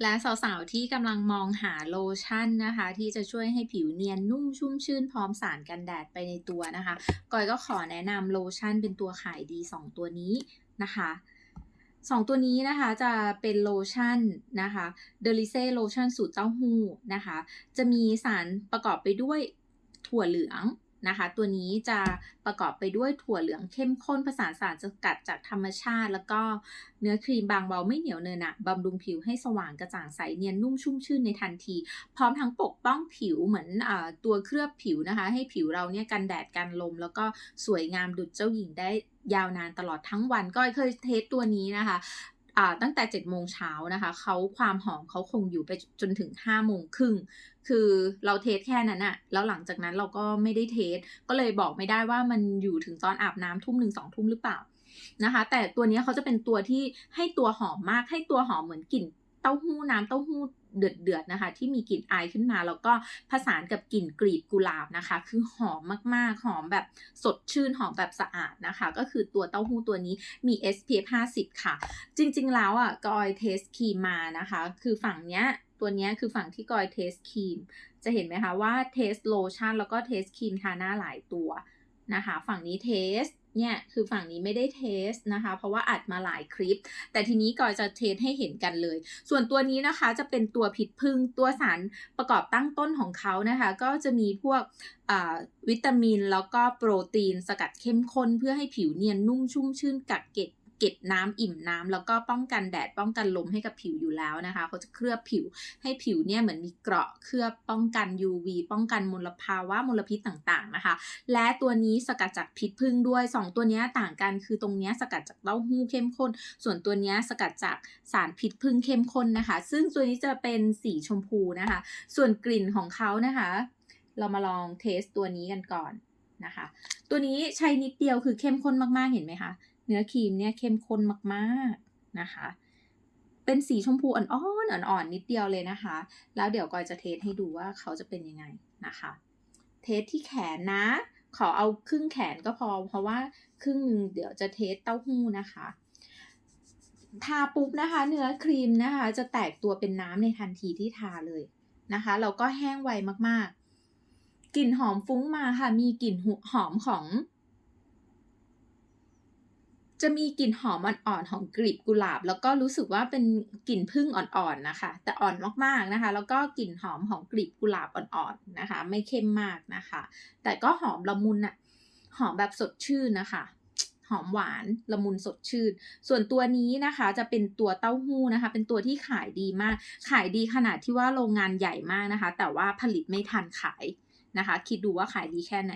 และสาวๆ ที่กำลังมองหาโลชั่นนะคะ ที่จะช่วยให้ผิวเนียนนุ่มชุ่มชื่นพร้อมสารกันแดดไปในตัวนะคะกอยก็ขอแนะนำโลชั่นเป็นตัวขายดี 2 ตัวนี้นะคะสองตัวนี้นะคะจะเป็นโลชั่นนะคะเดลิเซ่โลชั่นสูตรเต้าหู้นะคะ จะมีสารประกอบไปด้วยถั่วเหลือง นะคะ ตัวนี้จะประกอบไปด้วยถั่วเหลืองเข้มข้นผสานสารสกัดจากธรรมชาติ แล้วก็เนื้อครีมบางเบาไม่เหนียวเนินหนะบำรุงผิวให้สว่างกระจ่างใสเนียนนุ่มชุ่มชื่นในทันที พร้อมทั้งปกป้องผิวเหมือนอตัวเคลือบผิวนะคะ ให้ผิวเราเนี่ยกันแดดกันลม แล้วก็สวยงามดุจเจ้าหญิงได้ยาวนานตลอดทั้งวันก็เคยเทสตัวนี้นะคะ ตั้งแต่7โมงเช้านะคะเขาความหอมเขาคงอยู่ไปจนถึง5โมงครึ่งคือเราเทสแค่นั้นอะแล้วหลังจากนั้นเราก็ไม่ได้เทส ก็เลยบอกไม่ได้ว่ามันอยู่ถึงตอนอาบน้ำทุ่มหนึ่งสองทุ่มหรือเปล่านะคะ แต่ตัวนี้เขาจะเป็นตัวที่ให้ตัวหอมมากให้ตัวหอมเหมือนกลิ่น เต้าหู้น้ำเต้าหู้เดือดเดือดนะคะ ที่มีกลิ่นอายขึ้นมา แล้วก็ผสานกับกลิ่นกลีบกุหลาบนะคะ คือหอมมากๆ หอมแบบสดชื่นหอมแบบสะอาดนะคะ ก็คือตัวเต้าหู้ตัวนี้มี SPF 50 ค่ะ จริงๆแล้วอะกอยเทสครีมมานะคะ คือฝั่งเนี้ยตัวนี้คือฝั่งที่กอยเทสครีม จะเห็นไหมคะว่าเทสโลชั่นแล้วก็เทสครีมทาหน้าหลายตัวนะคะ ฝั่งนี้เทส เนี่ยคือฝั่งนี้ไม่ได้เทสนะคะ เพราะว่าอัดมาหลายคลิป แต่ทีนี้กอยจะเทสให้เห็นกันเลย ส่วนตัวนี้นะคะจะเป็นตัวผิดพึ่งตัวสารประกอบตั้งต้นของเขานะคะ ก็จะมีพวกวิตามินแล้วก็โปรตีนสกัดเข้มข้นเพื่อให้ผิวเนียนนุ่มชุ่มชื่นกักเก็บ เก็บน้ำอิ่มน้ำแล้วก็ป้องกันแดดป้องกันลมให้กับผิวอยู่แล้วนะคะเขาจะเคลือบผิวให้ผิวเนี่ยเหมือนมีเกราะเคลือบป้องกัน UV ป้องกันมลภาวะมลพิษต่างๆนะคะ และตัวนี้สกัดจากพิษพึ่งด้วย 2 ตัวนี้ต่างกันคือตรงนี้สกัดจากเต้าหู้เข้มข้น ส่วนตัวนี้สกัดจากสารพิษพึ่งเข้มข้นนะคะ ซึ่งตัวนี้จะเป็นสีชมพูนะคะ ส่วนกลิ่นของเขานะคะ เรามาลองเทสตัวนี้กันก่อนนะคะ ตัวนี้ใช้นิดเดียวคือเข้มข้นมากๆเห็นไหมคะ เนื้อครีมเนี่ยเข้มข้นมากๆนะคะ เป็นสีชมพูอ่อนๆอ่อนๆนิดเดียวเลยนะคะ แล้วเดี๋ยวกอยจะเทสให้ดูว่าเขาจะเป็นยังไงนะคะ เทสที่แขนนะ ขอเอาครึ่งแขนก็พอ เพราะว่าครึ่งนึงเดี๋ยวจะเทสเต้าหู้นะคะทาปุ๊บนะคะ เนื้อครีมนะคะ จะแตกตัวเป็นน้ำในทันทีที่ทาเลยนะคะแล้วก็แห้งไวมากๆ กลิ่นหอมฟุ้งมาค่ะ มีกลิ่นหอมของ จะมีกลิ่นหอมอ่อนๆของกลีบกุหลาบ แล้วก็รู้สึกว่าเป็นกลิ่นพึ่งอ่อนๆนะคะ แต่อ่อนมากๆนะคะ แล้วก็กลิ่นหอมของกลีบกุหลาบอ่อนๆนะคะ ไม่เข้มมากนะคะ แต่ก็หอมละมุนอะหอมแบบสดชื่นนะคะหอมหวานละมุนสดชื่น ส่วนตัวนี้นะคะจะเป็นตัวเต้าหู้นะคะ เป็นตัวที่ขายดีมาก ขายดีขนาดที่ว่าโรงงานใหญ่มากนะคะ แต่ว่าผลิตไม่ทันขายนะคะ คิดดูว่าขายดีแค่ไหน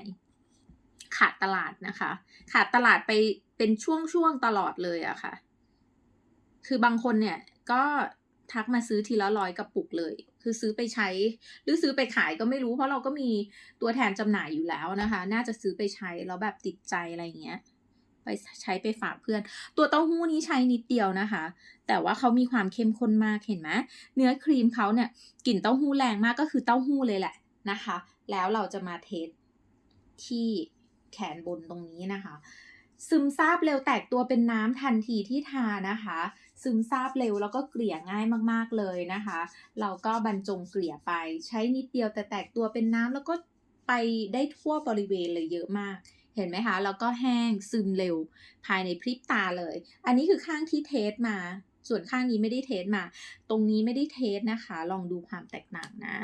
ขาดตลาดนะคะ ขาดตลาดไป เป็นช่วงๆตลอดเลยอะค่ะ คือบางคนเนี่ยก็ทักมาซื้อทีละร้อยกระปุกเลย คือซื้อไปใช้ หรือซื้อไปขายก็ไม่รู้ เพราะเราก็มีตัวแทนจำหน่ายอยู่แล้วนะคะ น่าจะซื้อไปใช้แล้วแบบติดใจอะไรเงี้ย ไปใช้ไปฝากเพื่อน ตัวเต้าหู้นี้ใช้นิดเดียวนะคะ แต่ว่าเขามีความเข้มข้นมากเห็นไหมเนื้อครีมเขาเนี่ยกลิ่นเต้าหู้แรงมากก็คือเต้าหู้เลยแหละนะคะ แล้วเราจะมาเทสที่แขนบนตรงนี้นะคะ ซึมซาบเร็วแตกตัวเป็นน้ำทันทีที่ทานะคะ ซึมซาบเร็วแล้วก็เกลี่ยง่ายมากๆเลยนะคะ เราก็บรรจงเกลี่ยไป ใช้นิดเดียวแต่แตกตัวเป็นน้ำแล้วก็ไปได้ทั่วบริเวณเลยเยอะมากเห็นไหมคะ แล้วก็แห้งซึมเร็วภายในพริบตาเลย อันนี้คือข้างที่เทสมา ส่วนข้างนี้ไม่ได้เทสมา ตรงนี้ไม่ได้เทสนะคะ ลองดูความแตกต่างนะ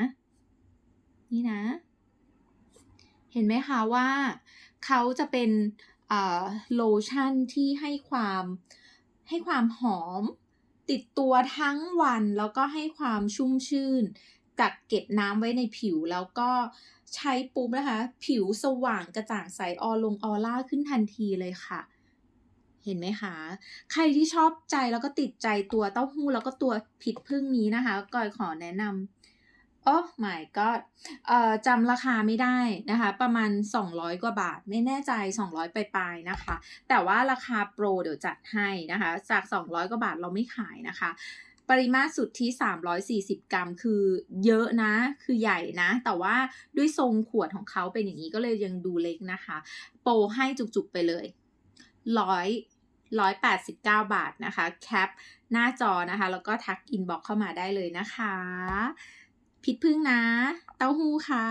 นี่นะ เห็นไหมคะว่า เขาจะเป็น โลชั่นที่ให้ความให้ความหอม ติดตัวทั้งวันแล้วก็ให้ความชุ่มชื่น กักเก็บน้ำไว้ในผิวแล้วก็ใช้ปุ๊บนะคะ ผิวสว่างกระจ่างใสออลงออร่าขึ้นทันทีเลยค่ะ เห็นไหมคะ ใครที่ชอบใจแล้วก็ติดใจตัวเต้าหู้แล้วก็ตัวผิดพึ่งนี้นะคะกอยขอแนะนำ โอ้ my god เอ่อจำราคาไม่ได้นะคะ ประมาณ 200 กว่าบาท ไม่แน่ใจ 200 ไปลายๆนะคะ แต่ว่าราคาโปรเดี๋ยวจัดให้นะคะ จาก 200 กว่าบาทเราไม่ขายนะคะ ปริมาตรสุดที่ 340 กรัมคือเยอะนะ คือใหญ่นะ แต่ว่าด้วยทรงขวดของเขาเป็นอย่างนี้ก็เลยยังดูเล็กนะคะ โปรให้จุกๆไปเลยร้อย189 บาทนะคะ แคปหน้าจอนะคะ แล้วก็ทักอินบ็อกเข้ามาได้เลยนะคะ ผิดพึ่งนะ เต้าหู้ค่ะ